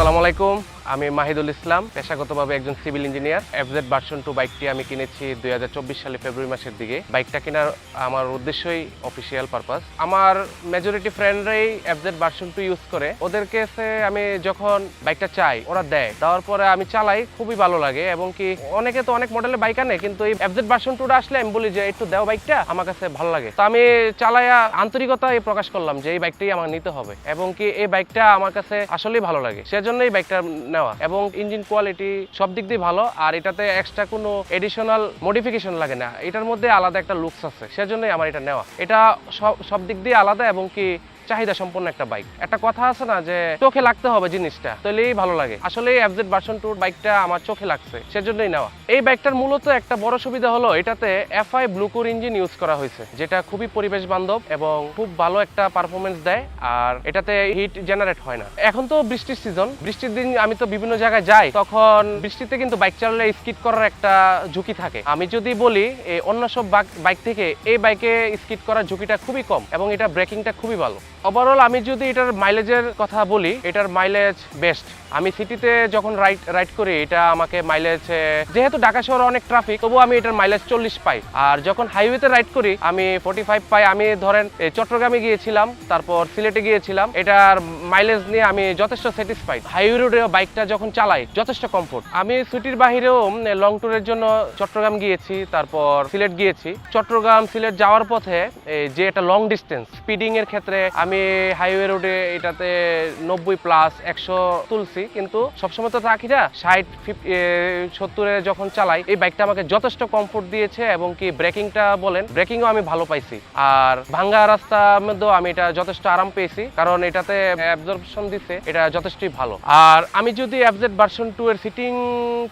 আসসালামু আলাইকুম। আমি মাহিদুল ইসলাম, পেশাগতভাবে একজন civil engineer. FZ version two বাইকটি আমি কিনেছি দুই সালে ফেব্রুয়ারি মাসের দিকে। বাইকটা কেনার আমার উদ্দেশ্যই অফিসিয়াল পারপাস আমার মেজরিটি ফ্রেন্ডরাই এফজেড ভার্সন টু ইউজ করে। ওদের কাছে আমি যখন বাইকটা চাই, ওরা দেয়। দেওয়ার পরে আমি চালাই, খুবই ভালো লাগে। এবং কি অনেকে তো অনেক মডেলের বাইক আনে, কিন্তু এই এফজেড ভার্সন টুটা আসলে আমি বলি যে, একটু দেওয়া বাইকটা আমার কাছে ভালো লাগে। তো আমি চালায়া আন্তরিকতা প্রকাশ করলাম যে, এই বাইকটাই আমার নিতে হবে। এবং কি এই বাইকটা আমার কাছে আসলেই ভালো লাগে। সেজন্য এই বাইকটা নেওয়া এবং ইঞ্জিন কোয়ালিটি সব দিক দিয়ে ভালো, আর এটাতে এক্সট্রা কোনো এডিশনাল মডিফিকেশন লাগে না। এটার মধ্যে আলাদা একটা লুকস আছে, সেজন্যই আমার এটা নেওয়া। এটা সব সব দিক দিয়ে আলাদা এবং কি চাহিদা সম্পন্ন একটা বাইক একটা কথা আছে না যে, চোখে লাগতে হবে জিনিসটা তাহলেই ভালো লাগে। আসলে এফজেড ভার্সন টুর বাইকটা আমার চোখে লাগছে, সেজন্যই নেওয়া। এই বাইকটার মূলত একটা বড় সুবিধা হলো, এটাতে এফআই ব্লুকোর ইঞ্জিন ইউজ করা হয়েছে, যেটা খুবই পরিবেশ বান্ধব এবং খুব ভালো একটা পারফরমেন্স দেয়, আর এটাতে হিট জেনারেট হয় না। এখন তো বৃষ্টির সিজন বৃষ্টির দিন আমি তো বিভিন্ন জায়গায় যাই, তখন বৃষ্টিতে কিন্তু বাইক চালালে স্কিড করার একটা ঝুঁকি থাকে। আমি যদি বলি অন্য সব বাইক থেকে এই বাইকে স্কিড করার ঝুঁকিটা খুবই কম, এবং এটা ব্রেকিংটা খুবই ভালো। ওভারঅল আমি যদি এটার মাইলেজের কথা বলি এটার মাইলেজ বেস্ট আমি সিটিতে যখন রাইড রাইড করি, এটা আমাকে মাইলেজ যেহেতু ঢাকা শহরে অনেক ট্রাফিক তবুও আমি এটার মাইলেজ চল্লিশ পাই। আর যখন হাইওয়েতে রাইড করি, আমি ফোর্টি ফাইভ পাই। আমি ধরেন চট্টগ্রামে গিয়েছিলাম, তারপর সিলেটে গিয়েছিলাম, এটার মাইলেজ নিয়ে আমি যথেষ্ট স্যাটিসফাইড হাইওয়ে রোডে বাইকটা যখন চালাই, যথেষ্ট কমফোর্ট আমি সিটির বাহিরেও লং ট্যুরের জন্য চট্টগ্রাম গিয়েছি, তারপর সিলেট গিয়েছি। চট্টগ্রাম, সিলেট যাওয়ার পথে যে এটা লং ডিস্টেন্স স্পিডিং এর ক্ষেত্রে, আমি হাইওয়ে রোডে এটাতে নব্বই প্লাস একশো তুলছি। কিন্তু সবসময় তো রাখি না। ষাট সত্তরে যখন চালাই, এই বাইকটা আমাকে যথেষ্ট কমফোর্ট দিয়েছে এবং কি ব্রেকিংটা বলেন ব্রেকিংও আমি ভালো পাইছি। আর ভাঙ্গা রাস্তার মধ্যেও আমি এটা যথেষ্ট আরাম পেয়েছি, কারণ এটাতে অ্যাবজর্পশন দিচ্ছে এটা যথেষ্টই ভালো। আর আমি যদি অ্যাবজেট ভার্সন টু এর সিটিং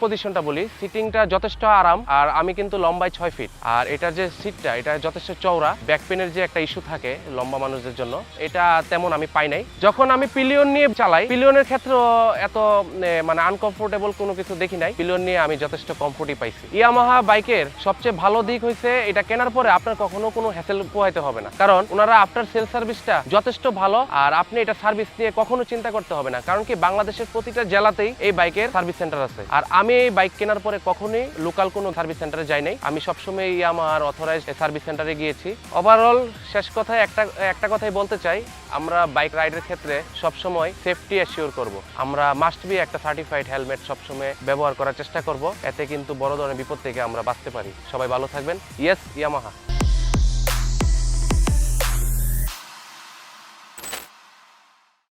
পজিশনটা বলি সিটিংটা যথেষ্ট আরাম, আর আমি কিন্তু লম্বায় ছয় ফিট আর এটার যে সিটটা এটা যথেষ্ট চওড়া ব্যাক পেনের যে একটা ইস্যু থাকে লম্বা মানুষদের জন্য, এটা তেমন আমি পাই নাই। যখন আমি পিলিয়ন নিয়ে চালাই পিলিয়নের ক্ষেত্রেও এত মানে আনকমফোর্টেবল কোনো কিছু দেখি নাই। পিলিয়ন নিয়ে আমি যথেষ্ট কমফোর্টই পাইছি। ইয়ামাহা বাইকের সবচেয়ে ভালো দিক হয়েছে এটা কেনার পরে আপনার কখনো কোনো হ্যাসেল পোহাইতে হবে না। কারণ ওনারা আফটার সেল সার্ভিসটা যথেষ্ট ভালো, আর আপনি এটা সার্ভিস নিয়ে কখনো চিন্তা করতে হবে না। কারণ কি, বাংলাদেশের প্রতিটা জেলাতেই এই বাইকের সার্ভিস সেন্টার আছে। আর আমি এই বাইক কেনার পরে কখনোই লোকাল কোনো সার্ভিস সেন্টারে যাই নাই। আমি সবসময় আমার অথরাইজ সার্ভিস সেন্টারে গিয়েছি। ওভারঅল শেষ কথায় একটা একটা কথাই বলতে চাই, আমরা বাইক রাইডের ক্ষেত্রে সবসময় সেফটি অ্যাসিওর করব। আমরা মাস্ট বি একটা সার্টিফাইড হেলমেট সবসময় ব্যবহার করার চেষ্টা করব। এতে কিন্তু বড় ধরনের বিপদ থেকে আমরা বাঁচতে পারি। সবাই ভালো থাকবেন। Yes Yamaha